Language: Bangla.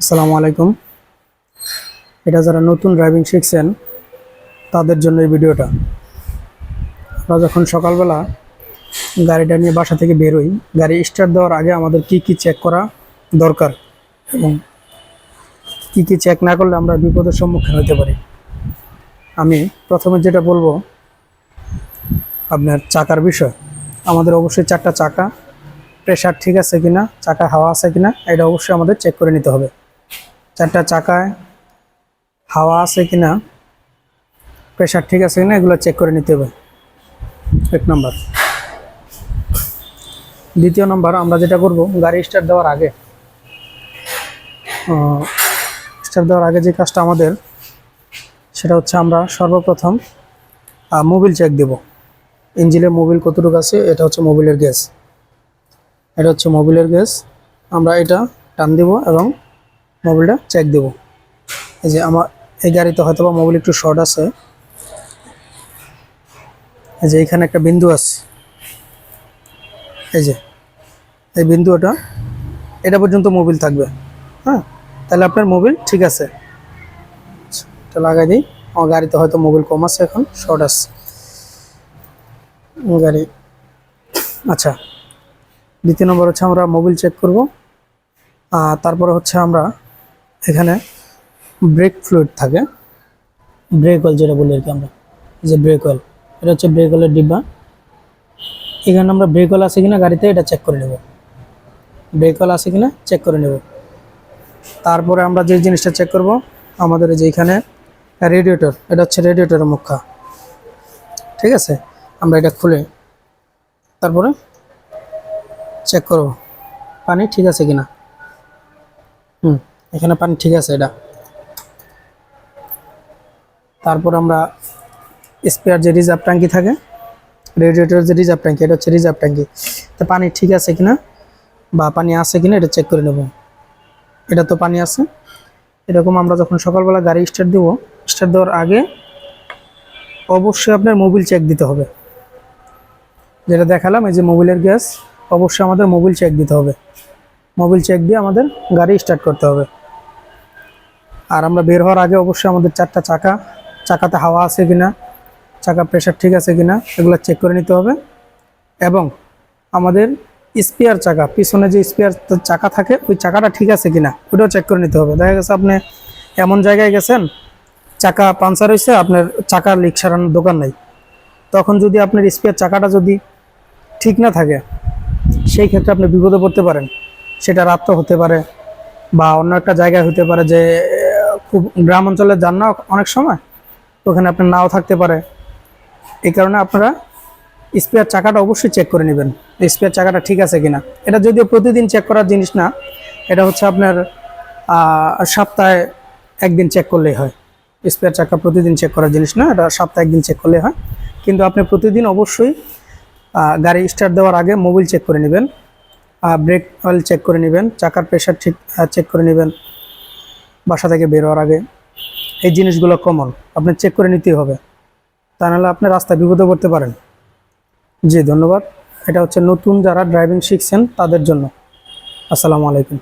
আসসালামু আলাইকুম। এটা যারা নতুন ড্রাইভিং শিখছেন, তাদের জন্য এই ভিডিওটা। আমরা যখন সকালবেলা গাড়িটা নিয়ে বাসা থেকে বেরোই, গাড়ি স্টার্ট দেওয়ার আগে আমাদের কি কি চেক করা দরকার এবং কি কি চেক না করলে আমরা বিপদের সম্মুখীন হতে পারি। আমি প্রথমে যেটা বলব, আপনার চাকার বিষয়। আমাদের অবশ্যই চারটা চাকা প্রেশার ঠিক আছে কিনা, চাকা হাওয়া আছে কিনা, এটা অবশ্যই আমাদের চেক করে নিতে হবে। চারটা চাকায় হাওয়া আছে কি না প্রেশার ঠিক আছে কিনা, এগুলো চেক করে নিতে হবে। এক নম্বর দ্বিতীয় নম্বর আমরা যেটা করব, গাড়ি স্টার্ট দেওয়ার আগে স্টার্ট দেওয়ার আগে যে কাজটা আমাদের, সেটা হচ্ছে আমরা সর্বপ্রথম মোবিল চেক দেব। ইঞ্জিনের মোবিল কতটুকু আছে, এটা হচ্ছে মোবিলের গ্যাস এটা হচ্ছে মোবিলের গ্যাস আমরা এটা টান দিব এবং মোবিলটা চেক দেব। এই যে আমার এই গাড়িতে হয়তো বা মোবিল একটু শর্ট আছে। এই যে এখানে একটা বিন্দু আছে। এই যে এই বিন্দুটা এটা পর্যন্ত মোবিল থাকবে। হ্যাঁ তাহলে আপনার মোবিল ঠিক আছে। আচ্ছা, এটা লাগাই দিই। আমার গাড়িতে হয়তো মোবিল কম আছে এখন শর্ট আছে। গাড়ি আচ্ছা। দ্বিতীয় নম্বর হচ্ছে আমরা মোবিল চেক করব। আর তারপরে হচ্ছে আমরা এখানে ব্রেক ফ্লুইড থাকে। ব্রেক অয়েল যেটা বলি আর কি আমরা। যে ব্রেক অয়েল এটা হচ্ছে ব্রেক অয়েলের ডিব্বা। এখানে আমরা ব্রেক অয়েল আছে কিনা গাড়িতে এটা চেক করে নেব। ব্রেক অয়েল আছে কিনা চেক করে নেব। তারপরে আমরা যে জিনিসটা চেক করব, আমাদের যে এখানে রেডিয়েটর এটা হচ্ছে রেডিয়েটরের মুখা। ঠিক আছে? আমরা এটা খুলে তারপরে চেক করব। পানি ঠিক আছে কিনা? এখানে পানি ঠিক আছে এটা। তারপর আমরা স্পেয়ার যে রিজার্ভ ট্যাঙ্কি থাকে রেডিয়েটর যে রিজার্ভ ট্যাঙ্কি, এটা হচ্ছে রিজার্ভ ট্যাঙ্কি। তো পানি ঠিক আছে কিনা বা পানি আছে কিনা এটা চেক করে নেব। এটা তো পানি আছে। এরকম আমরা যখন সকালবেলা গাড়ি স্টার্ট দেব স্টার্ট দেওয়ার আগে অবশ্যই আপনার মোবিল চেক দিতে হবে। যেটা দেখালাম, এই যে মোবিলের গ্যাস অবশ্যই আমাদের মোবিল চেক দিতে হবে। মোবিল চেক দিয়ে আমাদের গাড়ি স্টার্ট করতে হবে। আর আমরা বের হওয়ার আগে অবশ্যই আমাদের চারটা চাকা, চাকাতে হাওয়া আছে কিনা, চাকা প্রেশার ঠিক আছে কিনা, এগুলো চেক করে নিতে হবে। এবং আমাদের স্পেয়ার চাকা, পিছনে যে স্পেয়ার চাকা থাকে, ওই চাকাটা ঠিক আছে কিনা, ওটাও চেক করে নিতে হবে। দেখা গেছে আপনি এমন জায়গায় গেছেন, চাকা পাঞ্চার হয়েছে আপনার চাকার লিক সারানোর দোকান নাই। তখন যদি আপনার স্পেয়ার চাকাটা যদি ঠিক না থাকে, সেই ক্ষেত্রে আপনি বিপদে পড়তে পারেন। সেটা রাত্র হতে পারে বা অন্য একটা জায়গায় হতে পারে যে খুব গ্রাম অঞ্চলে যান না অনেক সময়, ওখানে আপনার নাও থাকতে পারে। এই কারণে আপনারা স্পেয়ার চাকাটা অবশ্যই চেক করে নেবেন স্পেয়ার চাকাটা ঠিক আছে কিনা। এটা যদিও প্রতিদিন চেক করার জিনিস না, এটা হচ্ছে আপনার সপ্তাহে একদিন চেক করলেই হয়। স্পেয়ার চাকা প্রতিদিন চেক করার জিনিস না, এটা সপ্তাহে একদিন চেক করলেই হয়। কিন্তু আপনি প্রতিদিন অবশ্যই গাড়ি স্টার্ট দেওয়ার আগে মোবিল চেক করে নেবেন ব্রেক অয়েল চেক করে নেবেন, চাকার প্রেশার ঠিক চেক করে নেবেন। বাসা থেকে বের হওয়ার আগে এই জিনিসগুলো কমন আপনি চেক করে নিতেই হবে। তা নাহলে আপনি রাস্তায় বিপদে পড়তে পারেন। জি, ধন্যবাদ। এটা হচ্ছে নতুন যারা ড্রাইভিং শিখছেন তাদের জন্য। আসসালামু আলাইকুম।